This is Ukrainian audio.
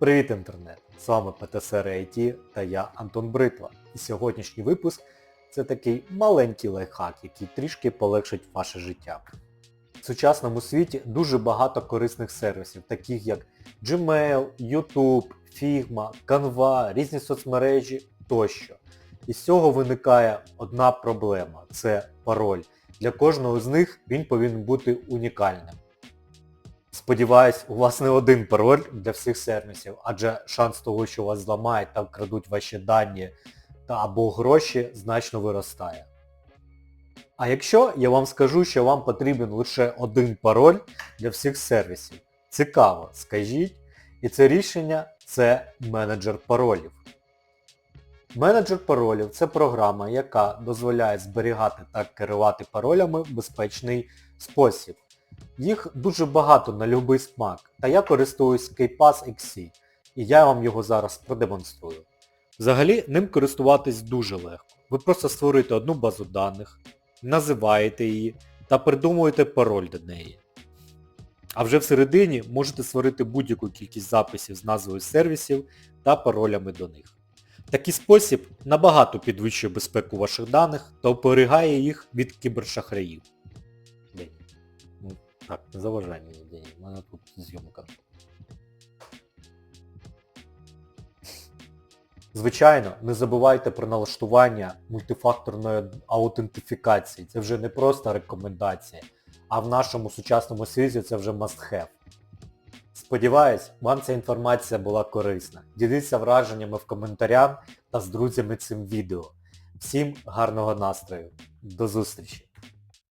Привіт, інтернет! З вами ПТСР IT та я Антон Бритва. І сьогоднішній випуск це такий маленький лайфхак, який трішки полегшить ваше життя. В сучасному світі дуже багато корисних сервісів, таких як Gmail, YouTube, Figma, Canva, різні соцмережі тощо. І з цього виникає одна проблема це пароль. Для кожного з них він повинен бути унікальним. Сподіваюсь, у вас не один пароль для всіх сервісів, адже шанс того, що вас зламають та вкрадуть ваші дані та або гроші, значно виростає. А якщо я вам скажу, що вам потрібен лише один пароль для всіх сервісів, цікаво, скажіть, і це рішення це менеджер паролів. Менеджер паролів це програма, яка дозволяє зберігати та керувати паролями в безпечний спосіб. Їх дуже багато на любий смак, та я користуюсь KeyPass XC, і я вам його зараз продемонструю. Взагалі ним користуватись дуже легко. Ви просто створюєте одну базу даних, називаєте її та придумуєте пароль до неї. А вже всередині можете створити будь-яку кількість записів з назвою сервісів та паролями до них. Такий спосіб набагато підвищує безпеку ваших даних та оберігає їх від кібершахраїв. Так, заважай мені день, у мене тут зйомка. Звичайно, не забувайте про налаштування мультифакторної аутентифікації. Це вже не просто рекомендація, а в нашому сучасному світі це вже must have. Сподіваюсь, вам ця інформація була корисна. Діліться враженнями в коментарях та з друзями цим відео. Всім гарного настрою. До зустрічі!